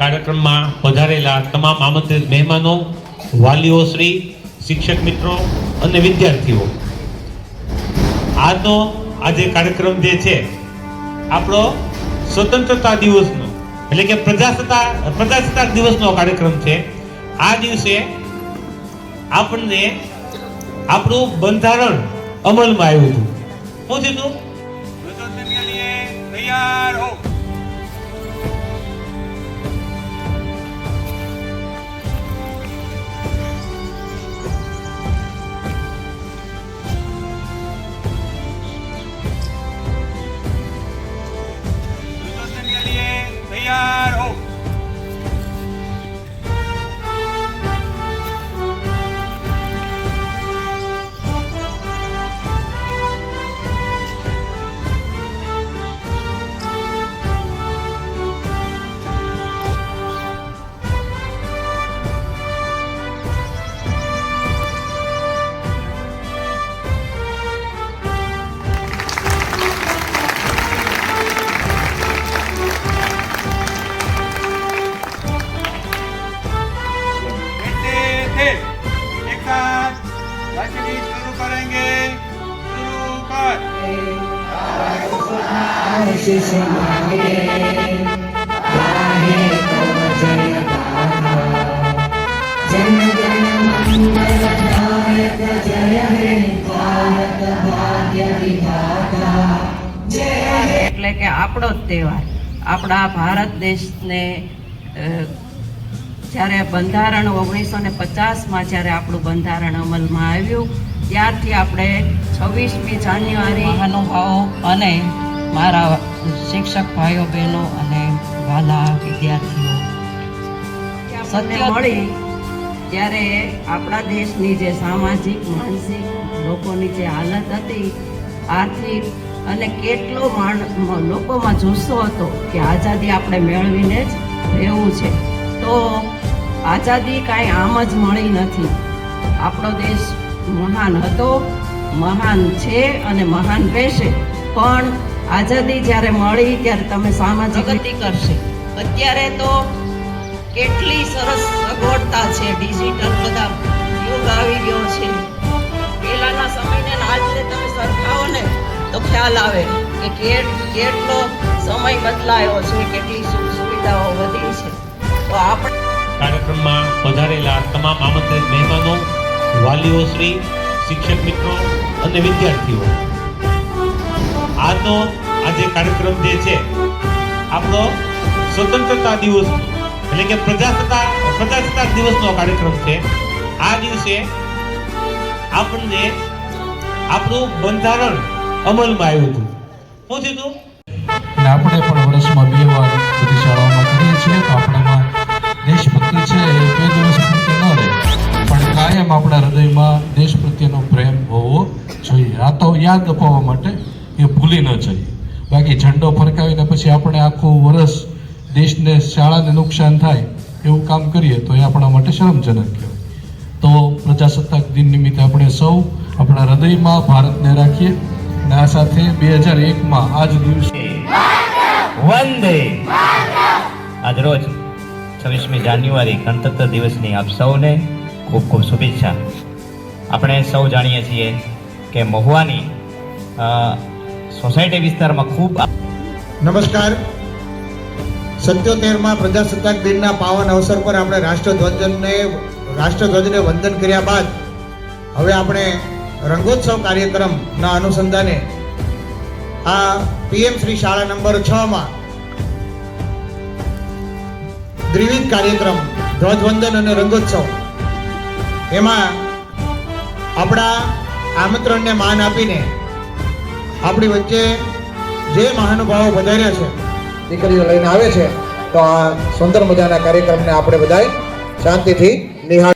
કાર્યક્રમમાં પધારેલા તમામ આમંત્રિત મહેમાનો, વાલીઓ શ્રી, શિક્ષક મિત્રો અને વિદ્યાર્થીઓ. આજનો આજે કાર્યક્રમ જે છે, આપણો સ્વતંત્રતા દિવસનો, એટલે કે પ્રજાસત્તા, પ્રજાસત્તાક દિવસનો કાર્યક્રમ છે. આ દિવસે આપણને આપણું બંધારણ અમલમાં આવ્યું હતું. શું થયું એટલે કે આપણો જ તહેવાર. આપણા ભારત દેશને જ્યારે બંધારણ ઓગણીસો ને પચાસમાં જ્યારે આપણું બંધારણ અમલમાં આવ્યું, ત્યારથી આપણે છવ્વીસમી જાન્યુઆરી મહાનુભાવો અને મારા શિક્ષક ભાઈઓ બહેનો અને વાલા વિદ્યાર્થીઓ. સત્ય મળી ત્યારે આપણા દેશની જે સામાજિક માનસિક લોકોની જે હાલત હતી આર્થિક અને કેટલો માણ લોકોમાં જુસ્સો હતો કે આઝાદી આપણે મેળવીને જ રહેવું છે. તો આઝાદી કાંઈ આમ જ મળી નથી. આપણો દેશ મહાન હતો મહાન છે અને મહાન રહેશે. પણ આઝાદી જ્યારે મળી ત્યારે તમે સામાજિક પ્રગતિ કરશે. અત્યારે તો કેટલી સરસ સગવડતા છે ડિજિટલ બધા યુગ આવી ગયો છે. પહેલાના સમયને આજને તમે સરખાવો ને તો ખ્યાલ આવે કે કે- કેટલો સમય બદલાયો છે કેટલી સુખ સુવિધાઓ વધી છે. તો આપણે કાર્યક્રમમાં પધારેલા તમામ આમંત્રિત મહેમાનો વાલીઓ શ્રી શિક્ષક મિત્રો અને વિદ્યાર્થીઓ. આજનો આજે કાર્યક્રમ જે છે, આપણો સ્વતંત્રતા દિવસ, એટલે કે પ્રજાસત્તા પ્રજાસત્તાક દિવસનો કાર્યક્રમ છે. આ દિવસે આપણને આપણું બંધારણ અમલમાં આવ્યું હતું. શું થયું હતું? આપણે પણ વર્ષમાં બે વાર બધી શાળાઓમાં કરીએ છીએ, તો આપણામાં દેશભક્તિ છે એ બે દિવસ પૂરતી ન રહે. પણ કાયમ આપણા હૃદયમાં દેશ પ્રત્યેનો પ્રેમ હોવો જોઈએ. આ તો યાદ અપાવવા માટે એ ભૂલી ન જઈએ. બાકી ઝંડો ફરકાવીને પછી આપણે આખું વર્ષ દેશને શાળાને નુકસાન થાય એવું કામ કરીએ તો એ આપણા માટે શરમજનક કહેવાય. તો પ્રજાસત્તાક દિન નિમિત્તે આપણે સૌ આપણા હૃદયમાં ભારતને રાખીએ અને આ સાથે બે હજાર એકમાં આ જ દિવસે વંદે આજરોજ છવ્વીસમી જાન્યુઆરી ગણતંત્ર દિવસની આપ સૌને ખૂબ ખૂબ શુભેચ્છા. આપણે સૌ જાણીએ છીએ કે મહુવાની સોસાયટી વિસ્તારમાં ખૂબ નમસ્કાર. સત્યોતેરમાં પ્રજાસત્તાક દિનના પાવન અવસર પર આપણે રાષ્ટ્રધ્વજને રાષ્ટ્રધ્વજને વંદન કર્યા બાદ હવે આપણે રંગોત્સવ કાર્યક્રમના અનુસંધાને આ પીએમ શ્રી શાળા નંબર છ માં દ્વિવિધ કાર્યક્રમ, ધ્વજવંદન અને રંગોત્સવ. એમાં આપણા આમંત્રણને માન આપીને આપણી વચ્ચે જે મહાનુભાવો વધાર્યા છે, દીકરીઓ લઈને આવે છે, તો આ સુંદર મજાના કાર્યક્રમને આપણે બધાય શાંતિથી નિહાળ